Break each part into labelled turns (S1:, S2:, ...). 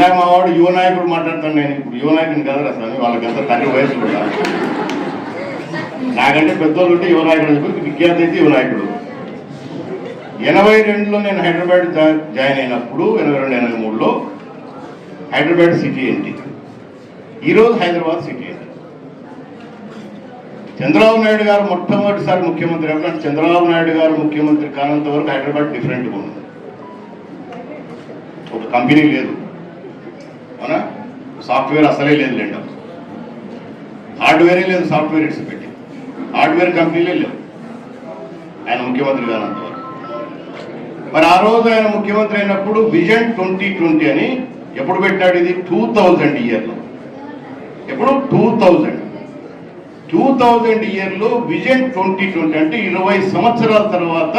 S1: ఇందాక మా వాడు యువ నాయకుడు మాట్లాడతాను నేను ఇప్పుడు. యువ నాయకుడిని కదా అసలు వాళ్ళకంతా తండ్రి వయసు కూడా. నాకంటే పెద్దోళ్ళు ఉంటే యువ నాయకుడు చెప్పి విఖ్యాత అయితే యువ నాయకుడు. ఎనభై రెండులో నేను హైదరాబాద్ జాయిన్ అయినప్పుడు ఎనభై రెండు ఎనభై మూడులో హైదరాబాద్ సిటీ ఏంటి ఈరోజు హైదరాబాద్ సిటీ ఏంటి చంద్రబాబు నాయుడు గారు మొట్టమొదటిసారి ముఖ్యమంత్రి ఎవరంటే చంద్రబాబు నాయుడు గారు ముఖ్యమంత్రి కానంత వరకు హైదరాబాద్ డిఫరెంట్గా ఉంది. ఒక కంపెనీ లేదు. అవునా? సాఫ్ట్వేర్ అసలే లేదు లేండి హార్డ్వేరే లేదు సాఫ్ట్వేర్ ఇట్స్ పెట్టి. హార్డ్వేర్ కంపెనీలే లేవు. ఆయన ముఖ్యమంత్రి కానంతవరకు మరి ఆ రోజు ఆయన ముఖ్యమంత్రి అయినప్పుడు విజన్ ట్వంటీ ట్వంటీ అని ఎప్పుడు పెట్టాడు ఇది? టూ థౌజండ్ ఇయర్లో. ఎప్పుడు? Two thousand. టూ థౌజండ్ ఇయర్లో విజన్ ట్వంటీ ట్వంటీ అంటే ఇరవై సంవత్సరాల తర్వాత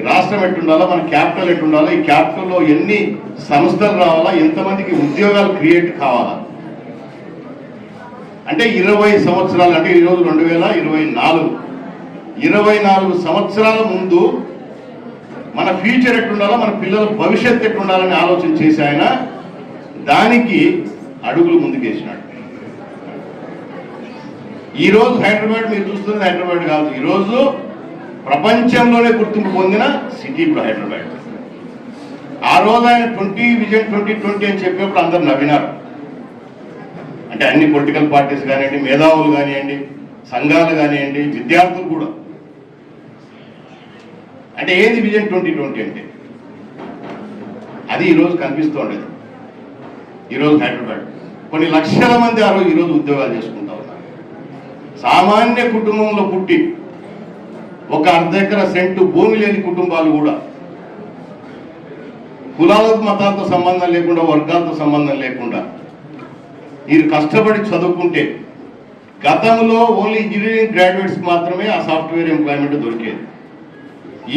S1: రాష్ట్రం ఎట్టుండాలా మన క్యాపిటల్ ఎట్టుండాలా ఈ క్యాపిటల్లో ఎన్ని సంస్థలు రావాలా ఎంతమందికి ఉద్యోగాలు క్రియేట్ కావాలా? అంటే ఇరవై సంవత్సరాలు అంటే ఈరోజు రెండు వేల ఇరవై నాలుగు. ఇరవై నాలుగు సంవత్సరాల ముందు మన ఫ్యూచర్ ఎట్టుండాలో మన పిల్లల భవిష్యత్తు ఎట్టుండాలని ఆలోచన చేసి ఆయన దానికి అడుగులు ముందుకేసినాడు. ఈరోజు హైదరాబాద్ మీరు చూస్తున్నది హైదరాబాద్ కాదు. ఈరోజు ప్రపంచంలోనే గుర్తింపు పొందిన సిటీ హైదరాబాద్ ఆ రోజు ఆయన ట్వంటీ విజన్ ట్వంటీ ట్వంటీ అని చెప్పినప్పుడు అందరు నవ్వినారు. అంటే అన్ని పొలిటికల్ పార్టీస్ కానివ్వండి మేధావులు కానివ్వండి సంఘాలు కానివ్వండి విద్యార్థులు కూడా. అంటే ఏది విజన్ ట్వంటీ ట్వంటీ అంటే? అది ఈరోజు కనిపిస్తూ ఉండేది. ఈరోజు హైదరాబాద్. కొన్ని లక్షల మంది ఆ రోజు ఈరోజు ఉద్యోగాలు చేసుకుంటా ఉన్నారు. సామాన్య కుటుంబంలో పుట్టి ఒక అర్ధ ఎకర సెంటు భూమి లేని కుటుంబాలు కూడా కులాలకు మతాలతో సంబంధం లేకుండా వర్గాలతో సంబంధం లేకుండా మీరు కష్టపడి చదువుకుంటే గతంలో ఓన్లీ ఇంజనీరింగ్ గ్రాడ్యుయేట్స్ మాత్రమే ఆ సాఫ్ట్వేర్ ఎంప్లాయ్మెంట్ దొరికేది.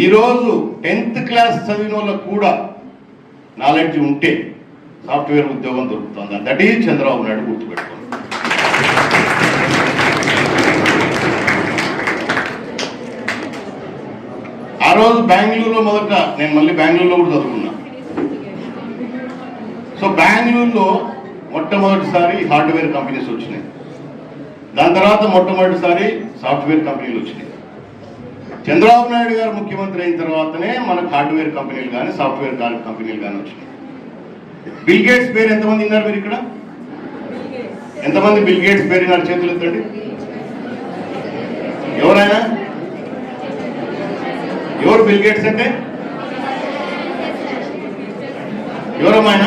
S1: ఈరోజు టెన్త్ క్లాస్ చదివిన వాళ్ళకు కూడా నాలెడ్జ్ ఉంటే సాఫ్ట్వేర్ ఉద్యోగం దొరుకుతుంది. దట్ ఈజ్ చంద్రబాబు నాయుడు గుర్తుపెట్టుకోండి. రోజు బెంగళూరులో మొదట నేను మళ్ళీ బెంగళూరులో కూడా చదువుకున్నా. సో బెంగళూరులో మొట్టమొదటిసారి హార్డ్వేర్ కంపెనీస్ వచ్చినాయి. దాని తర్వాత మొట్టమొదటిసారి సాఫ్ట్వేర్ కంపెనీలు వచ్చినాయి. చంద్రబాబు నాయుడు గారు ముఖ్యమంత్రి అయిన తర్వాతనే మనకు హార్డ్వేర్ కంపెనీలు కానీ సాఫ్ట్వేర్ కంపెనీలు కానీ వచ్చినాయి. బిల్ గేట్స్ పేరు ఎంతమంది విన్నారు మీరు ఇక్కడ? ఎంతమంది బిల్ గేట్స్ పేరు విన్నారు చేతులు ఎత్తండి ఎవరైనా? ఎవరు బిల్ గేట్స్ అంటే? ఎవరమ్మాయన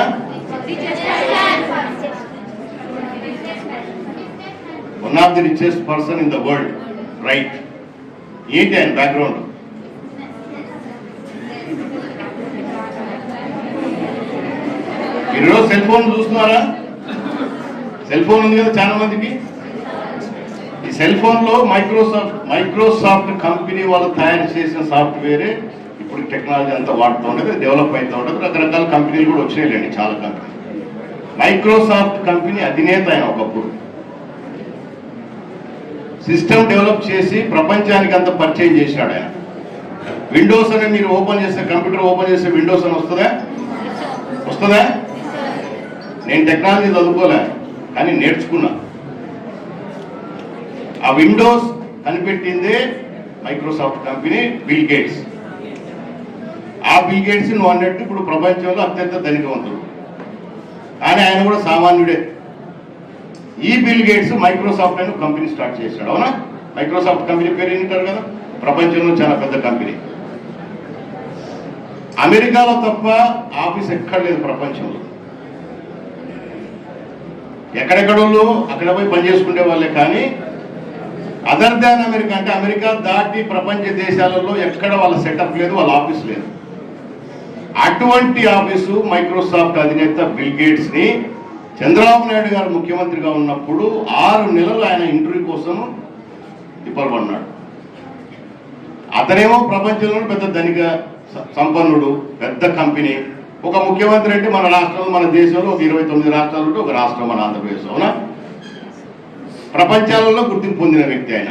S1: one of the richest person in the world right ఏంటి ఆయన బ్యాక్గ్రౌండ్ ఈరోజు సెల్ ఫోన్ చూస్తున్నారా? సెల్ ఫోన్ ఉంది కదా చాలా మందికి ఈ సెల్ ఫోన్లో మైక్రోసాఫ్ట్ మైక్రోసాఫ్ట్ కంపెనీ వాళ్ళు తయారు చేసిన సాఫ్ట్వేరే ఇప్పుడు టెక్నాలజీ అంతా వాడుతూ ఉండదు డెవలప్ అవుతూ ఉండదు రకరకాల కంపెనీలు కూడా వచ్చినాయిలేండి చాలా కంపెనీ మైక్రోసాఫ్ట్ కంపెనీ అధినేత ఆయన ఒకప్పుడు. సిస్టమ్ డెవలప్ చేసి ప్రపంచానికి అంత పరిచయం చేశాడు ఆయన. విండోస్ అని మీరు ఓపెన్ చేస్తే కంప్యూటర్ ఓపెన్ చేస్తే విండోస్ అని వస్తుందా? వస్తుందా? నేను టెక్నాలజీ చదువుకోలే కానీ నేర్చుకున్నా. ఆ విండోస్ కనిపెట్టిందే మైక్రోసాఫ్ట్ కంపెనీ బిల్ గేట్స్. ఆ బిల్ గేట్స్ నువ్వు అన్నట్టు ఇప్పుడు ప్రపంచంలో అత్యంత ధనికవంతుడు. కానీ ఆయన కూడా సామాన్యుడే. ఈ బిల్ గేట్స్ మైక్రోసాఫ్ట్ అని కంపెనీ స్టార్ట్ చేశాడు అవునా? మైక్రోసాఫ్ట్ కంపెనీ పేరు ఏంటారు కదా? ప్రపంచంలో చాలా పెద్ద కంపెనీ. అమెరికాలో తప్ప ఆఫీస్ ఎక్కడ లేదు ప్రపంచంలో. ఎక్కడెక్కడోళ్ళు అక్కడ పోయి పని చేసుకునే వాళ్ళే కానీ అదర్ దాన్ అమెరికా అంటే అమెరికా దాటి ప్రపంచ దేశాలలో ఎక్కడ వాళ్ళ సెటప్ లేదు వాళ్ళ ఆఫీస్ లేదు. అటువంటి ఆఫీసు మైక్రోసాఫ్ట్ అధినేత బిల్ గేట్స్ని చంద్రబాబు నాయుడు గారు ముఖ్యమంత్రిగా ఉన్నప్పుడు ఆరు నెలలు ఆయన ఇంటర్వ్యూ కోసం తిప్పలబడినాడు అతనేమో ప్రపంచంలో పెద్ద ధనిక సంపన్నుడు పెద్ద కంపెనీ ఒక ముఖ్యమంత్రి అంటే మన రాష్ట్రంలో మన దేశంలో ఒక ఇరవై తొమ్మిది రాష్ట్రాలు ఒక రాష్ట్రం మన ఆంధ్రప్రదేశ్ అవునా? ప్రపంచాలలో గుర్తింపు పొందిన వ్యక్తి ఆయన.